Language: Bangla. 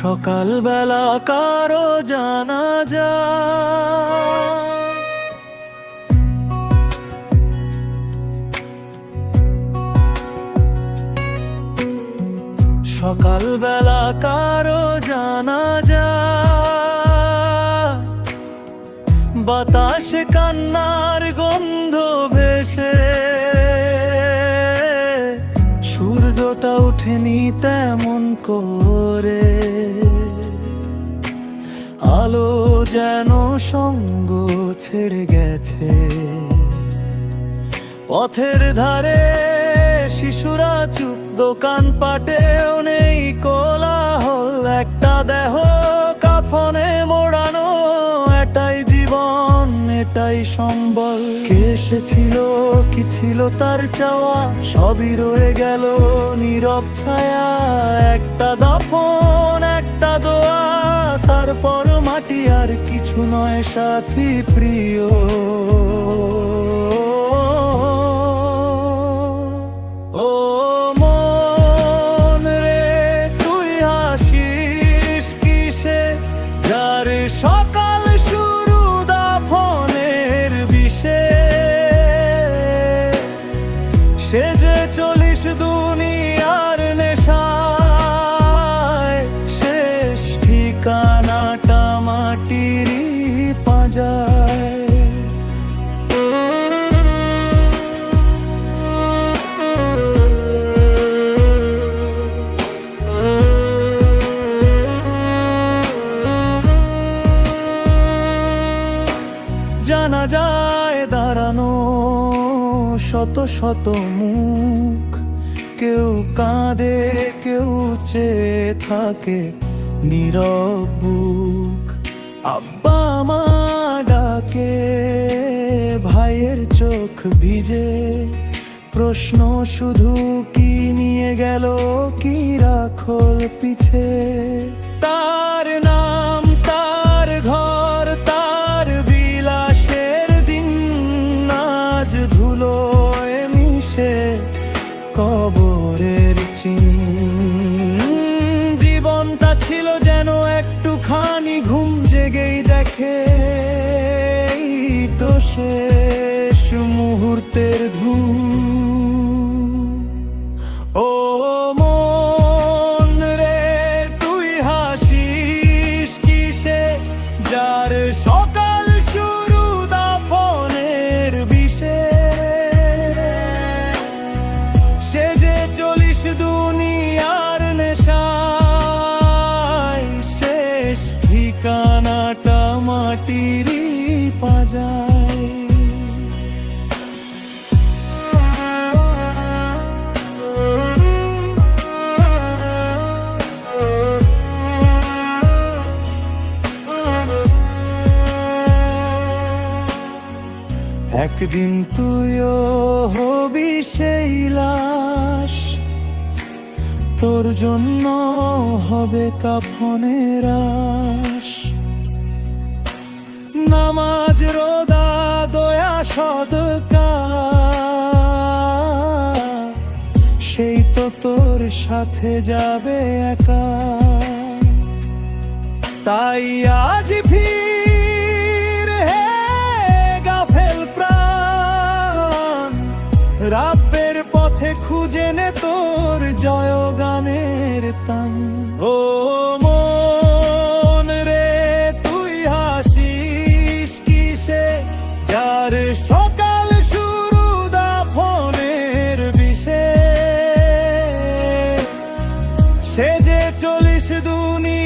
সকালবেলা কারও জানা যা সকালবেলা কারও জানা যা বাতাসে কান্নার গন্ধ ভেসে। সূর্যটা ওঠেনি তেমন করে। আলো যেন সঙ্গ ছেড়ে গেছে। পথের ধারে শিশুরা চুপ, দোকান পাটেও নেই, কোলাহল একটা দেহ, কাফনে মোড়ানো এটাই জীবন, এটাই সম্বল। এসেছিল, কি ছিল তার চাওয়া, সবই রয়ে গেল নীরব ছায়া, একটা দাফন। মাটি আর কিছু নয় সাথী প্রিয়। জানা যায় দাঁড়ানো। শত শত মুখ, কেউ কাঁদে, কেউ চেয়ে থাকে নীরব বুক। আব্বা, মা ডাকে, ভাইয়ের চোখ ভিজে। প্রশ্ন শুধু, কি নিয়ে গেল? কি রাখল পিছে? তার জেগেই দেখে তো শেষ মুহূর্তের ধুম ও মন রে, তুই হাসিস কিসে? যার সকাল শুরু দাফনের বিষে। সে যে চলিস দুনিয়ার নেশায় মাটিরই পাজায় একদিন তুইও হবি সেই লাশ। তোর জন্য হবে কাফনের নামাজ রোদা দয়া, সদকা। সেই তো তোর সাথে যাবে একা। তাই আজ ফির হে গাফেল প্রাণ। রাব্বের পথে খুঁজে নে তোর জয় গানের তান ও সে যে চলিস দুনিয়ার